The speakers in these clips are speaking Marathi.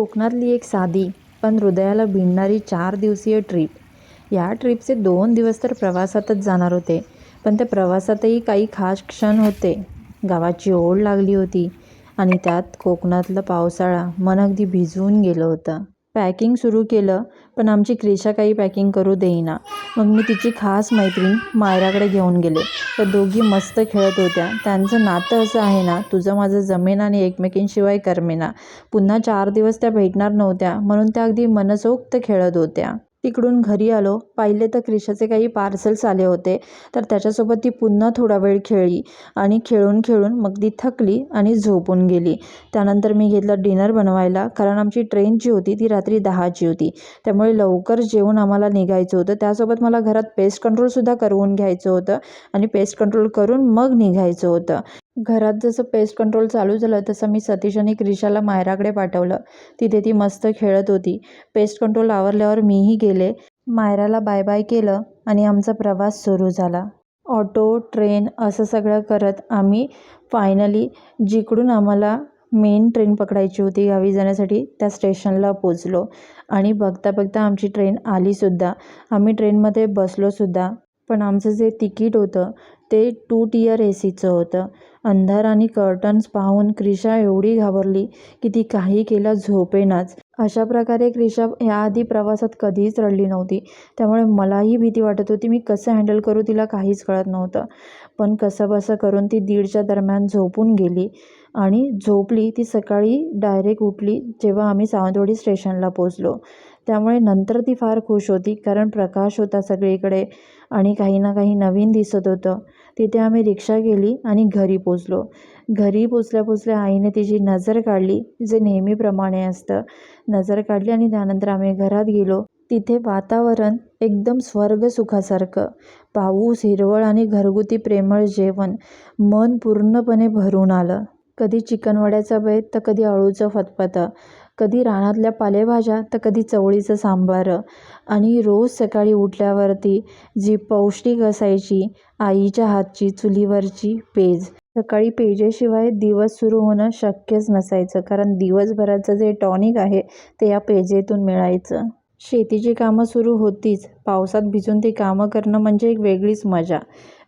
कोकणातली एक साधी पण हृदयाला भिडणारी चार दिवसीय ट्रिप. या ट्रिपचे दोन दिवस तर प्रवासातच जाणार होते पण त्या प्रवासातही काही खास क्षण होते. गावाची ओढ लागली होती आणि त्यात कोकणातला पावसाळा मन अगदी भिजवून गेलं होतं. पॅकिंग सुरू केलं पण आमची क्रिशा काही पॅकिंग करू देईना. मग मी तिची खास मैत्रीण मायराकडे घेऊन गेले. तर दोघी मस्त खेळत होत्या. त्यांचं नातं असं आहे ना तुझं माझं जमेना आणि एकमेकींशिवाय करमेना. पुन्हा चार दिवस त्या भेटणार नव्हत्या म्हणून त्या अगदी मनसोक्त खेळत होत्या. तिकडून घरी आलो. पाहिले तर क्रिशाचे काही पार्सल्स आले होते. तर त्याच्यासोबत ती पुन्हा थोडा वेळ खेळली आणि खेळून खेळून मग ती थकली आणि झोपून गेली. त्यानंतर मी घेतलं डिनर बनवायला. कारण आमची ट्रेन जी होती ती रात्री दहाची होती. त्यामुळे लवकर जेवून आम्हाला निघायचं होतं. त्यासोबत मला घरात पेस्ट कंट्रोलसुद्धा करून घ्यायचं होतं आणि पेस्ट कंट्रोल करून मग निघायचं होतं. घरात जसं पेस्ट कंट्रोल चालू झालं तसं मी सतीश आणि क्रिशाला मायराकडे पाठवलं. तिथे ती मस्त खेळत होती. पेस्ट कंट्रोल आवरल्यावर मीही गेले. मायराला बाय बाय केलं आणि आमचा प्रवास सुरू झाला. ऑटो ट्रेन असं सगळं करत आम्ही फायनली जिकडून आम्हाला मेन ट्रेन पकडायची होती गावी जाण्यासाठी त्या स्टेशनला पोचलो. आणि बघता बघता आमची ट्रेन आलीसुद्धा आम्ही ट्रेनमध्ये बसलोसुद्धा पण आमचं जे तिकीट होतं ते टू टियर ए सीचं होतं. अंधार आणि कर्टन्स पाहून क्रिशा एवढी घाबरली की ती काही केलं झोपेनाच अशा प्रकारे क्रिशा याआधी प्रवासात कधीच रडली नव्हती. त्यामुळे मलाही भीती वाटत होती मी कसं हँडल करू तिला काहीच कळत नव्हतं. पण कसंबसं करून ती दीडच्या दरम्यान झोपून गेली आणि झोपली ती सकाळी डायरेक्ट उठली जेव्हा आम्ही सावंतवाडी स्टेशनला पोचलो त्यामुळे नंतर ती फार खुश होती कारण प्रकाश होता सगळीकडे आणि काही ना काही नवीन दिसत होतं. तिथे आम्ही रिक्षा गेली आणि घरी पोचलो. घरी पोचल्या पोचल्या आईने तिची नजर काढली जे नेहमीप्रमाणे असतं. नजर काढली आणि त्यानंतर आम्ही घरात गेलो. तिथे वातावरण एकदम स्वर्ग सुखासारखं. पाऊस हिरवळ आणि घरगुती प्रेमळ जेवण. मन पूर्णपणे भरून आलं. कधी चिकनवड्याचा बेत तर कधी अळूचं फतफतं. कधी रानातल्या पालेभाज्या तर कधी चवळीचं सांबार. आणि रोज सकाळी उठल्यावरती जी पौष्टिक असायची आईच्या हातची चुलीवरची पेज. सकाळी पेजेशिवाय दिवस सुरू होणं शक्यच नसायचं कारण दिवसभराचं जे टॉनिक आहे ते या पेजेतून मिळायचं. शेतीची कामं सुरू होतीच. पावसात भिजून ती कामं करणं म्हणजे एक वेगळीच मजा.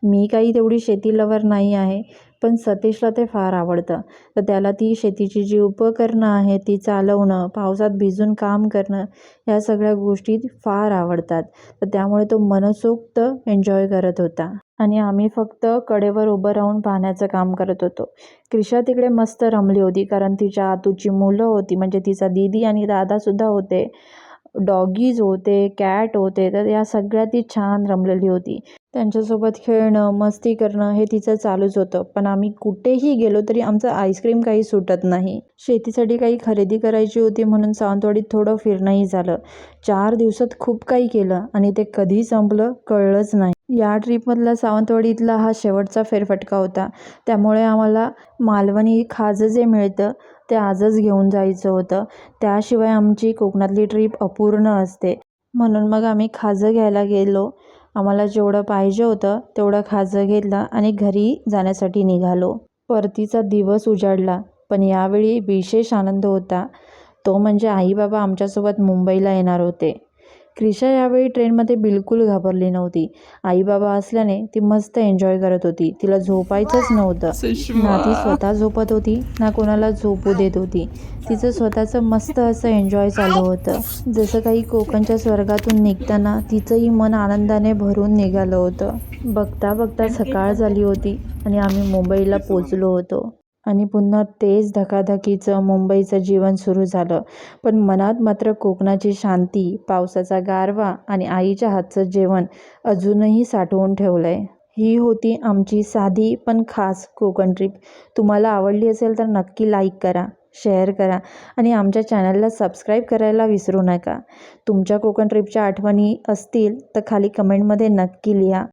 मी काही तेवढी शेती लवर नाही आहे पण सतीशला ते फार आवडतं. तर त्याला ती शेतीची जी उपकरणं आहेत ती चालवणं पावसात भिजून काम करणं या सगळ्या गोष्टी फार आवडतात. तर त्यामुळे तो मनसोक्त एन्जॉय करत होता. आणि आम्ही फक्त कडेवर उभं राहून पाहण्याचं काम करत होतो. क्रिशा तिकडे मस्त रमली होती कारण तिच्या आतूची मुलं होती म्हणजे तिचा दीदी आणि दादासुद्धा होते. डॉगीज होते कॅट होते तर या सगळ्या ती छान रमलेली होती. त्यांच्यासोबत खेळणं मस्ती करणं हे तिचं चालूच होतं. पण आम्ही कुठेही गेलो तरी आमचं आईस्क्रीम काही सुटत नाही. शेतीसाठी काही खरेदी करायची होती म्हणून सावंतवाडीत थोडं फिरणंही झालं. चार दिवसात खूप काही केलं आणि ते कधी संपलं कळलंच नाही. या ट्रीपमधला सावंतवाडीतला हा शेवटचा फेरफटका होता. त्यामुळे आम्हाला मालवणी खाजं जे मिळतं ते आजच घेऊन जायचं होतं. त्याशिवाय आमची कोकणातली ट्रीप अपूर्ण असते. म्हणून मग आम्ही खाजं घ्यायला गेलो. आम्हाला जेवढं पाहिजे होतं तेवढं खाजं घेतलं आणि घरी जाण्यासाठी निघालो. परतीचा दिवस उजाडला पण यावेळी विशेष आनंद होता. तो म्हणजे आई बाबा आमच्यासोबत मुंबईला येणार होते. क्रिशा यावेळी ट्रेनमध्ये बिलकुल घाबरली नव्हती. आई बाबा असल्याने ती मस्त एन्जॉय करत होती. तिला झोपायचंच नव्हतं. ना ती स्वतः झोपत होती ना कोणाला झोपू देत होती. तिचं स्वतःचं मस्त असं एन्जॉय चालू होतं. जसं काही कोकणच्या स्वर्गातून निघताना तिचंही मन आनंदाने भरून निघालं होतं. बघता बघता सकाळ झाली होती आणि आम्ही मुंबईला पोचलो होतो. आणि पुन्हा तेच धकाधकीचं मुंबईचं जीवन सुरू झालं. पण मनात मात्र कोकणाची शांती पावसाचा गारवा आणि आईच्या हातचं जेवण अजूनही साठवून ठेवलं आहे ही होती आमची साधी पण खास कोकण ट्रिप. तुम्हाला आवडली असेल तर नक्की लाईक करा शेअर करा आणि आमच्या चॅनलला सबस्क्राईब करायला विसरू नका. तुमच्या कोकण ट्रिपच्या आठवणी असतील तर खाली कमेंटमध्ये नक्की लिहा.